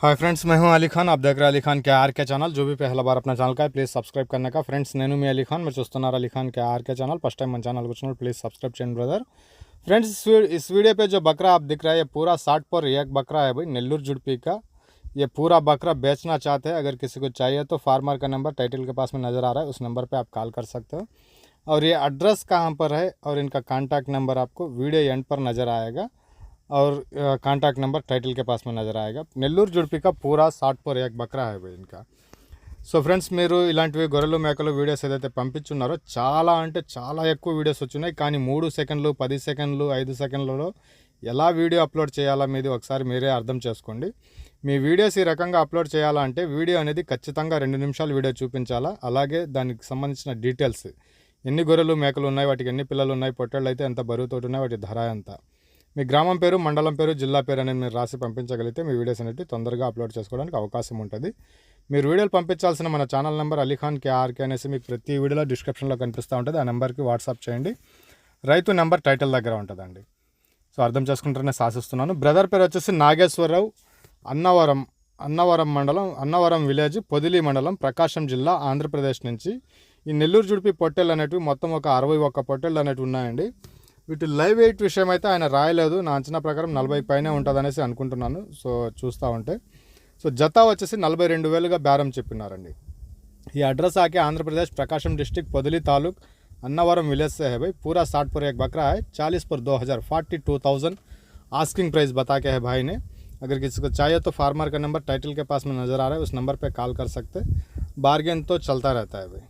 Hi friends मैं हूँ अली खान। आप देख रहे हैं अली खान के आर के चैनल जो भी पहला बार अपना चैनल का है प्लीज़ सब्सक्राइब करने का। फ्रेंड्स नैनू मैं अली खान। मैं चुस्तनार अली खान के R K channel first time मन चैनल को चैनल प्लीज़ सब्सक्राइब चैन ब्रदर फ्रेंड्स इस वीडियो पे जो बकरा आप दिख रहा है, ये पूरा साठ पर एक बकरा है भाई, नेल्लूर जुड़पी का। ये पूरा बकरा बेचना चाहते हैं। अगर किसी को चाहिए तो फार्मर का नंबर टाइटल के पास में नज़र आ रहा है, उस नंबर पर आप कॉल कर सकते हो। और ये एड्रेस कहाँ पर है, और इनका कॉन्टैक्ट नंबर आपको वीडियो एंड पर नज़र आएगा। और कांटेक्ट नंबर टाइटल के पास में नज़र आएगा నెల్లూరు జుడిపి का पूरा साठ पर एक बकरा है भाई इनका సో ఫ్రెండ్స్ మీరు ఇలాంటివి గొర్రెలు మేకలు వీడియోస్ ఏదైతే పంపించున్నారో చాలా అంటే చాలా ఎక్కువ వీడియోస్ వచ్చినాయి కానీ మూడు సెకండ్లు పది సెకండ్లు ఐదు సెకండ్లలో ఎలా వీడియో అప్లోడ్ చేయాలా మీది ఒకసారి మీరే అర్థం చేసుకోండి మీ వీడియోస్ ఈ రకంగా అప్లోడ్ చేయాలంటే వీడియో అనేది ఖచ్చితంగా రెండు నిమిషాలు వీడియో చూపించాలా అలాగే దానికి సంబంధించిన డీటెయిల్స్ ఎన్ని గొర్రెలు మేకలు ఉన్నాయి వాటికి ఎన్ని పిల్లలు ఉన్నాయి పొట్టేళ్ళు అయితే ఎంత బరువుతో ఉన్నాయి వాటి ధర ఎంత మీ గ్రామం పేరు మండలం పేరు జిల్లా పేరు అనేది మీరు రాసి పంపించగలిగితే మీ వీడియోస్ అనేవి తొందరగా అప్లోడ్ చేసుకోవడానికి అవకాశం ఉంటుంది. మీరు వీడియోలు పంపించాల్సిన మన ఛానల్ నెంబర్ అలీఖాన్ కేఆర్కే అనేసి మీకు ప్రతి వీడియోలో డిస్క్రిప్షన్లో కనిపిస్తూ ఉంటుంది. ఆ నెంబర్కి వాట్సాప్ చేయండి. రైతు నెంబర్ టైటిల్ దగ్గర ఉంటుందండి. సో అర్థం చేసుకుంటారనే శాసిస్తున్నాను. బ్రదర్ పేరు వచ్చేసి నాగేశ్వరరావు అన్నవరం అన్నవరం మండలం అన్నవరం విలేజ్ పొదిలి మండలం ప్రకాశం జిల్లా ఆంధ్రప్రదేశ్ నుంచి. ఈ నెల్లూరు జుడిపి పొట్టెలు అనేటివి మొత్తం ఒక అరవై ఒక్క పొట్టెళ్ళు అనేటివి ఉన్నాయండి. వీటి లైవ్ వెయిట్ విషయం అయితే ఆయన రాయలేదు నా అంచనా ప్రకారం నలభై పైనే ఉంటుంది అనేసి అనుకుంటున్నాను సో చూస్తూ ఉంటే సో జత వచ్చేసి నలభై రెండు వేలుగా బేరం చెప్పినారండి ये एड्रेस आके आंध्र प्रदेश प्रकाशम डिस्ट्रिक्ट पोदली तालुक अन्नावरम विलेज से है भाई पूरा साठ पर एक बकरा है चालीस पर दो हज़ार forty two thousand asking price बता के है भाई ने अगर किसी को चाहिए तो फार्मर का नंबर टाइटल के पास में नज़र आ रहा है उस नंबर पे कॉल कर सकते बार्गेन तो चलता रहता है भाई